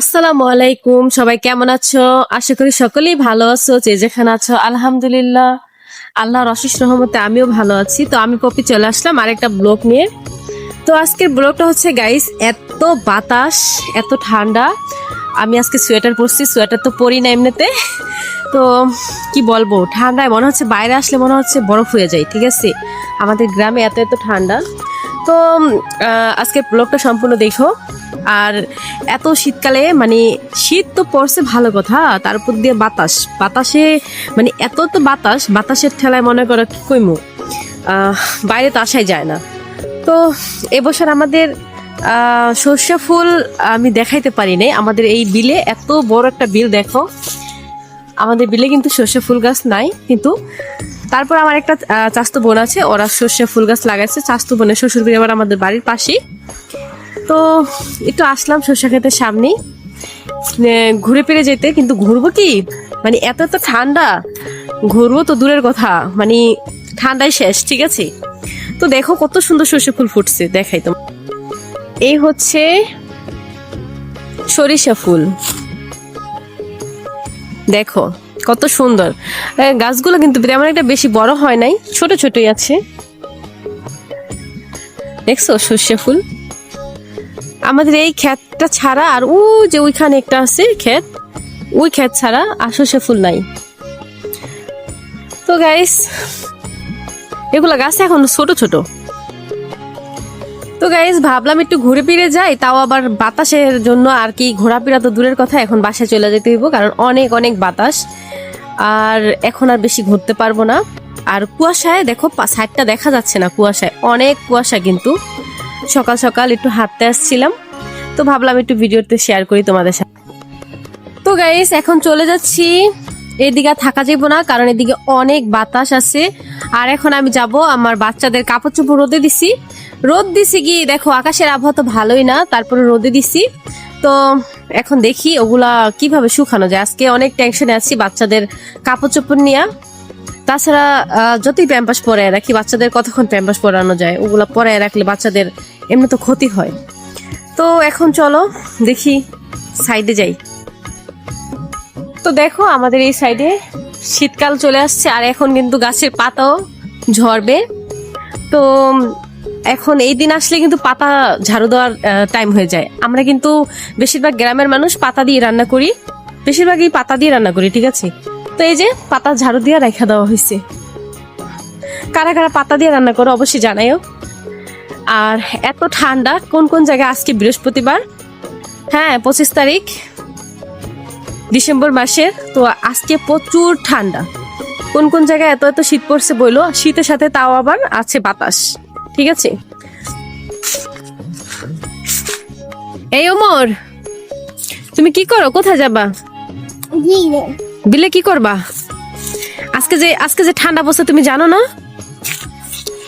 আসসালামু আলাইকুম, সবাই কেমন আছো? আশা করি সকলেই ভালো আছো, যে যেখানে আছো, আলহামদুলিল্লাহ। আল্লাহর অশেষ রহমতে আমিও ভালো আছি। তো আমি পপি চলে আসলাম আরেকটা ব্লগ নিয়ে। তো আজকের ব্লগটা হচ্ছে গাইস এত বাতাস, এত ঠান্ডা। আমি আজকে সোয়েটার পরছি, সোয়েটার তো পরি না এমনিতে। তো কি বলব, ঠান্ডায় মনে হচ্ছে বাইরে আসলে মনে হচ্ছে বরফ হয়ে যায়, ঠিক আছে? আমাদের গ্রামে এত এত ঠান্ডা। তো আহ, আজকের ব্লগটা সম্পূর্ণ দেখো। আর এত শীতকালে মানে শীত তো পড়ছে ভালো কথা তার উপর দিয়ে বাতাস। বাতাসে মানে এত তো বাতাস বাতাসের ঠেলায় মনে করো কি কইমু? বাইরে তো আসাই যায় না। তো এবছর আমাদের সর্ষে ফুল আমি দেখাইতে পারি নাই। আমাদের এই বিলে এত বড় একটা বিল দেখো। আমাদের বিলে কিন্তু সর্ষে ফুল গাছ নাই কিন্তু তারপর আমার একটা চাস্তো বোন আছে, ওরা সর্ষে ফুল গাছ লাগাইছে। চাস্তো বোনের শ্বশুর বাড়ি আবার আমাদের বাড়ির পাশেই। তো একটু আসলাম সর্ষে ক্ষেতের সামনেই। ঘুরে ফিরে যেতে, কিন্তু ঘুরবো কি? মানে এত এত ঠান্ডা, ঘুরবো তো দূরের কথা। মানে ঠান্ডায় শেষ, ঠিক আছে? তো দেখো কত সুন্দর সর্ষে ফুল ফুটছে, দেখাই তো এই হচ্ছে সরিষা ফুল। দেখো কত সুন্দর। গাছগুলো কিন্তু তেমন একটা বেশি বড় হয় নাই, ছোট ছোটই আছে। দেখছ সর্ষে ফুল? আমাদের এই ক্ষেতটা ছাড়া আর ও যে ওইখানে একটা আছে ক্ষেত, ওই ক্ষেত ছাড়া আর সর্ষে ফুল নাই। তো গাইস এগুলা গাছ এখন ছোট ছোট। তো গাইস ভাবলাম একটু ঘুরে ফিরে যাই, তাও আবার বাতাসের জন্য আর কি ঘোরাফেরা তো দূরের কথা, এখন বাসায় চলে যেতে হইব, কারণ অনেক অনেক বাতাস। আর এখন আর বেশি ঘুরতে পারব না। আর কুয়াশায় দেখো সাইডটা দেখা যাচ্ছে না কুয়াশায়। অনেক কুয়াশা কিন্তু। সকাল সকাল একটু হাঁটতে আসছিলাম। তো ভাবলাম একটু ভিডিওতে শেয়ার করি তোমাদের সাথে। তো গাইস এখন চলে যাচ্ছি। এদিকে থাকা যাব না, কারণ এদিকে অনেক বাতাস আছে। আর এখন আমি যাব আমার বাচ্চাদের কাপড় চোপড় রোদে দিছি। রোদ দিছি কি, দেখো, আকাশের আবহাওয়া তো ভালোই না, তারপরে রোদে দিছি। তো এখন দেখি ওগুলা কীভাবে শুকানো যায়। আজকে অনেক টেনশনে আছি বাচ্চাদের কাপড় চোপড় নিয়ে। তাছাড়া যতই প্যাম্পাস পরায় রাখি, বাচ্চাদের কতক্ষণ প্যাম্পাস পরানো যায়? ওগুলা পরায় রাখলে বাচ্চাদের এমনি তো ক্ষতি হয়। তো এখন চলো দেখি সাইডে যাই। তো দেখো আমাদের এই সাইডে শীতকাল চলে আসছে, আর এখন কিন্তু গাছের পাতাও ঝরবে। তো এখন এই দিন আসলে কিন্তু পাতা ঝাড়ু দেওয়ার টাইম হয়ে যায়। আমরা কিন্তু বেশিরভাগ গ্রামের মানুষ পাতা দিয়ে রান্না করি। বেশিরভাগই পাতা দিয়ে রান্না করি, ঠিক আছে? তো এই যে পাতা ঝাড়ু দিয়ে রেখা দেওয়া হয়েছে। কারা কারা পাতা দিয়ে রান্না করো অবশ্যই জানাইও। আর এত ঠান্ডা, কোন কোন জায়গায়? আজকে বৃহস্পতিবার। হ্যাঁ পঁচিশ তারিখ, ডিসেম্বর মাসের। তো আজকে প্রচুর ঠান্ডা। কোন কোন জায়গায় এত এত শীত পড়ছে বইলো শীতের সাথে তাও আবার আছে বাতাস। ঠিক আছে? এই ওমর তুমি কি করো? কোথায় যাবা? বিলে কি করবা? আজকে যে আজকে যে ঠান্ডা পড়ছে তুমি জানো না?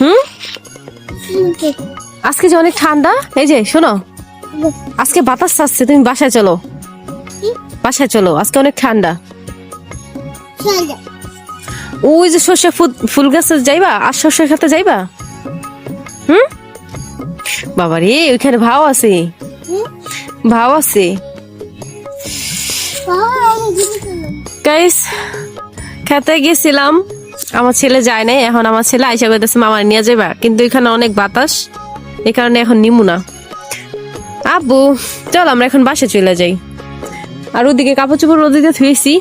হুম? আজকে যে অনেক ঠান্ডা এই যে শোনো। আজকে বাতাস আসছে তুমি বাসায় চলো। বাসায় চলো আজকে অনেক ঠান্ডা। ওই যে সর্ষে ফুল গাছে যাইবা? আর সর্ষে খেতে যাইবা? হুম? বাবা রে ওইখানে ভাও আছে। ভাও আছে। খেতে গেছিলাম। আমার ছেলে যায় নাই, এখন আমার ছেলে আইসা করতেছে মামার নিয়ে যাবা কিন্তু এখানে অনেক বাতাস, এই কারণে এখন নিমু না। আব্বু, চল আমরা এখন বাসে চলে যাই। আর ওদিকে কাপড় চোপড় ওদিকে ধুয়েছি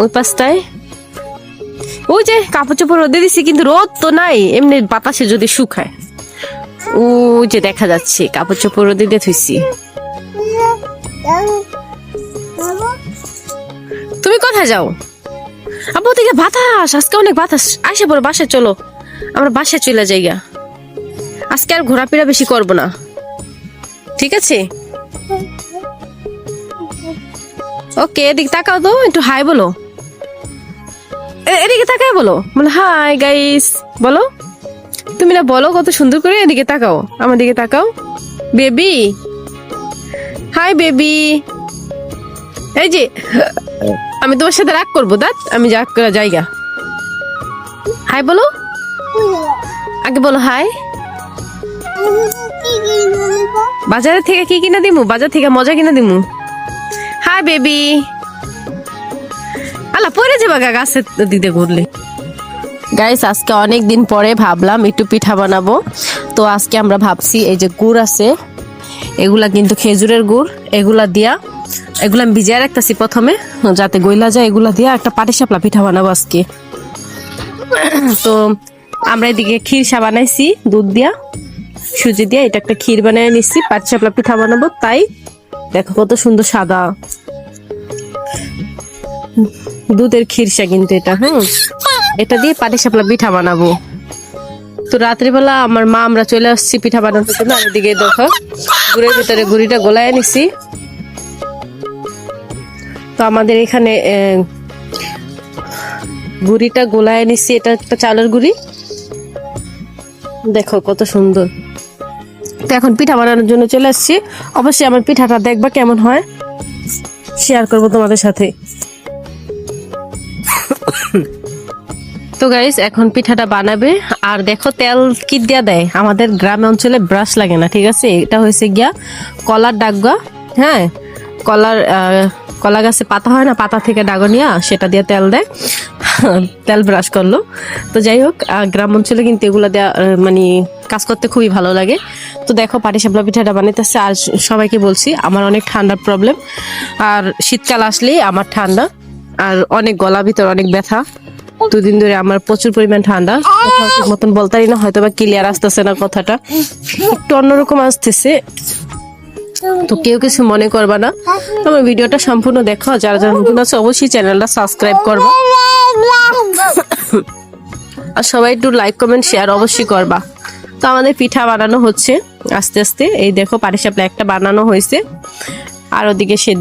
ওই পাশটায়। ওই যে কাপড় চোপড় রোদে দিছি, কিন্তু রোদ তো নাই। এমনি বাতাসে যদি শুকায়। ওই যে দেখা যাচ্ছে কাপড় চোপড় রোদে দিয়ে ধুইছি তুমি কোথায় যাও? আবু ওদিকে বাতাস, আজকে অনেক বাতাস। আসে পড়ো, বাসায় চলো। আমরা বাসায় চলে যাই গা। আজকে আর ঘোরাফেরা বেশি করব না। ঠিক আছে? ওকে, এদিকে তাকাও তো, একটু হাই বলো। এদিকে তাকায় বলো। বলো হাই গাইস বলো, তুমি না বলো কত সুন্দর করে এদিকে তাকাও। আমার দিকে তাকাও। বেবি হাই বেবি এই যে, আমি তোমার সাথে রাগ করব, দাঁত। আমি রাগ করা জায়গা। হাই বলো। আগে বলো হাই বাজারে থেকে কি কিনে দিমু? বাজার থেকে মজা কিনা দিমু? হাই বেবি পরে যাবা গা গাছের দিতে ঘুরলে। গাইস আজকে অনেক দিন পরে ভাবলাম একটু পিঠা বানাবো। তো আজকে আমরা ভাবছি, এই যে গুড় আছে, এগুলা কিন্তু খেজুরের গুড়, এগুলা দিয়া, এগুলা আমি ভিজিয়ে রাখতেছি প্রথমে, যাতে গইলা যায় এগুলা দিয়া, একটা পাটিসাপলা পিঠা বানাবো আজকে। তো আমরা এদিকে ক্ষীরসা বানাইছি, দুধ দিয়া, সুজি দিয়ে, এটা একটা ক্ষীর বানিয়ে নিচ্ছি পাটিসাপলা পিঠা বানাবো, তাই দেখো কত সুন্দর সাদা। দুধের ক্ষীরসা কিন্তু এটা হ্যাঁ এটা দিয়ে পাটিসাপলা পিঠা বানাবো। তো রাত্রিবেলা আমার মা, আমরা চলে আসছি পিঠা বানানোর জন্য। আর এদিকে দেখো, গুড়ের ভিতরে গুড়িটা গোলায় নিছি তো আমাদের এখানে গুড়িটা গোলায় নিছি এটা একটা চালের গুড়ি। দেখো কত সুন্দর। তো এখন পিঠা বানানোর জন্য চলে আসছি। অবশ্যই আমার পিঠাটা দেখবা কেমন হয়। শেয়ার করব তোমাদের সাথে। তো গাইস এখন পিঠাটা বানাবে। আর দেখো, তেল কি দিয়া দেয়। আমাদের গ্রাম অঞ্চলে ব্রাশ লাগে না, ঠিক আছে? এটা হয়েছে গিয়া কলার ডাগা হ্যাঁ? কলার কলা গাছে পাতা হয় না, পাতা থেকে ডাগনিয়া, সেটা দিয়ে তেল দেয়। তেল ব্রাশ করল। তো যাই হোক গ্রাম অঞ্চলে কিন্তু এগুলা দেওয়া মানে কাজ করতে খুবই ভালো লাগে। তো দেখো, পাটি পাটিসাপলা পিঠাটা বানাইতেছে। আর সবাইকে বলছি, আমার অনেক ঠান্ডার প্রবলেম আর শীতকাল আসলেই আমার ঠান্ডা। আর অনেক গলা ভিতর অনেক ব্যথা। দুদিন ধরে আমার প্রচুর পরিমাণ ঠান্ডা। মতন বলতারি না হয়তো বা ক্লিয়ার আসতেছে না কথাটা। একটু অন্যরকম আসতেছে। তো কেউ কিছু মনে করবা না। আমার ভিডিওটা সম্পূর্ণ দেখো। যারা যারা নতুন আছে অবশ্যই চ্যানেলটা সাবস্ক্রাইব করবা। আর সবাই একটু লাইক কমেন্ট শেয়ার অবশ্যই করবা। তো আমাদের পিঠা বানানো হচ্ছে। আস্তে আস্তে। এই দেখো পাটিসাপলা একটা বানানো হয়েছে। আর ওদিকে সে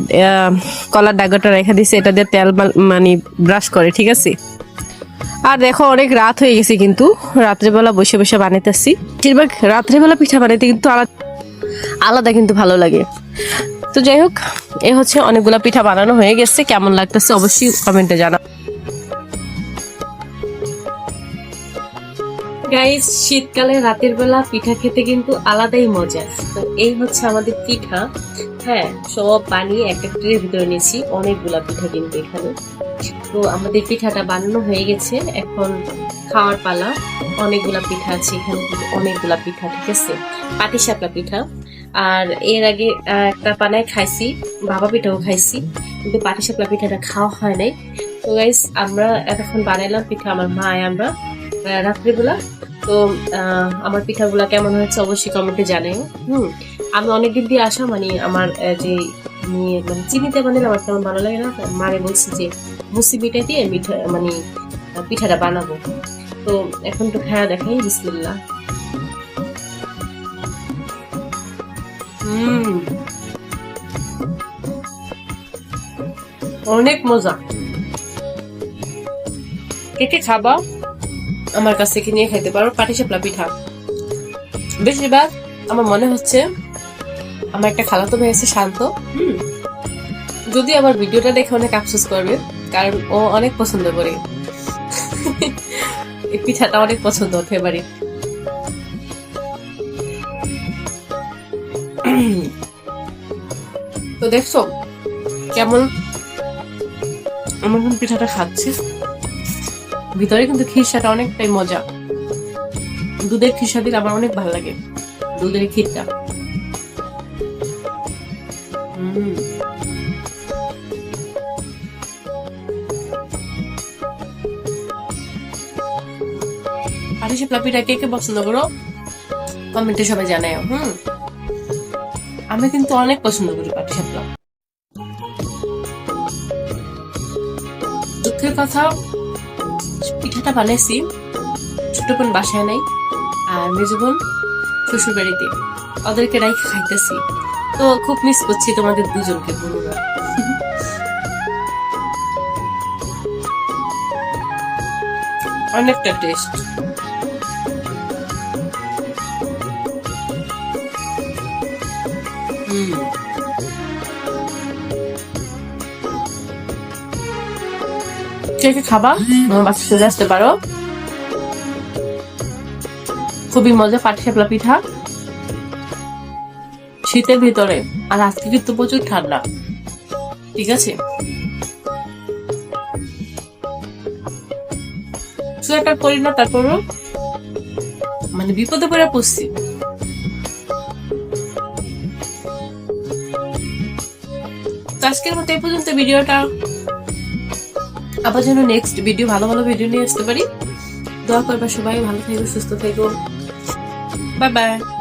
কলার ডাগাটা রেখে দিছে, এটা দিয়ে তেল মানে ব্রাশ করে, ঠিক আছে? আর দেখো, অনেক রাত হয়ে গেছে কিন্তু, রাত্রেবেলা বসে বসে বানাইতেছি। বেশিরভাগ রাত্রেবেলা পিঠা বানাইতে কিন্তু আলাদা কিন্তু ভালো লাগে। তো যাই হোক, এ হচ্ছে অনেকগুলা পিঠা বানানো হয়ে গেছে, কেমন লাগতেছে অবশ্যই কমেন্টে জানা গাইস শীতকালে রাতের বেলা পিঠা খেতে কিন্তু আলাদাই মজা। তো এই হচ্ছে আমাদের পিঠা। হ্যাঁ সব বানিয়ে একটা ট্রের ভিতরে নিয়েছি। অনেকগুলা পিঠা কিন্তু এখানে। তো আমাদের পিঠাটা বানানো হয়ে গেছে। এখন খাওয়ার পালা। অনেকগুলা পিঠা আছে এখানে। অনেকগুলা পিঠা, ঠিক আছে? পাটিসাপলা পিঠা। আর এর আগে একটা পানায় খাইছি। বাবা পিঠাও খাইছি। কিন্তু পাটিসাপলা পিঠাটা খাওয়া হয় নাই। তো গাইস আমরা এতক্ষণ বানাইলাম পিঠা আমার মা আমরা রাত্রিবেলা। তো আমার পিঠাগুলা কেমন হয়েছে অবশ্যই কমেন্টে জানাই হুম? আমি অনেকদিন দিয়ে আসা মানে আমার যে মানে চিনিতে বানালে আমার তেমন ভালো লাগে না। মারে বলছি যে, মুসি মিঠাই দিয়ে মিঠা মানে পিঠাটা বানাবো। তো এখন তো খায়া দেখাই, বিসমিল্লাহ। হুম। অনেক মজা। কে কে খাবা? আমার কাছ থেকে নিয়ে খাইতে পারো, পাটিসাপলা পিঠা। বেশিরভাগ আমার মনে হচ্ছে আমার একটা খালাতো ভাই আছে শান্ত। হুম। যদি আমার ভিডিওটা দেখে অনেক আফসোস করবে কারণ ও অনেক পছন্দ করে। এই পিঠাটা অনেক পছন্দ ফেভারিট তো দেখছ কেমন আমার এখন পিঠাটা খাচ্ছি ভিতরে কিন্তু খিরসাটা অনেকটাই মজা। দুধের খিরসা দিলে আমার অনেক ভালো লাগে দুধের ক্ষীরটা পাটিসাপলা পিঠা কে কে পছন্দ করো? কমেন্টে সবাই জানাই হুম? আমি কিন্তু অনেক পছন্দ করি পাটিসাপলা দুঃখের কথা, পিঠাটা বানাইছি, ছোট বোন বাসায় নাই, আর মেজো বোন শ্বশুর বাড়িতে ওদেরকে রাই খাইতেছি। তো খুব মিস করছি তোমাদের দুজনকে, বন্ধুরা। অনেকটা টেস্ট কে খাবা বাসা চলে আসতে পারো। খুবই মজা পাটিসাপলা পিঠা। শীতের ভিতরে, আর আজকে কিন্তু প্রচুর ঠান্ডা। ঠিক আছে? সোয়েটার পরি না, তারপরও মানে বিপদে পড়ে পড়ছি। আজকের মতো এই পর্যন্ত, ভিডিওটা আবার যেন নেক্সট ভিডিও ভালো ভালো ভিডিও নিয়ে আসতে পারি। দোয়া করবা সবাই, ভালো থেকো, সুস্থ থেকো। Bye bye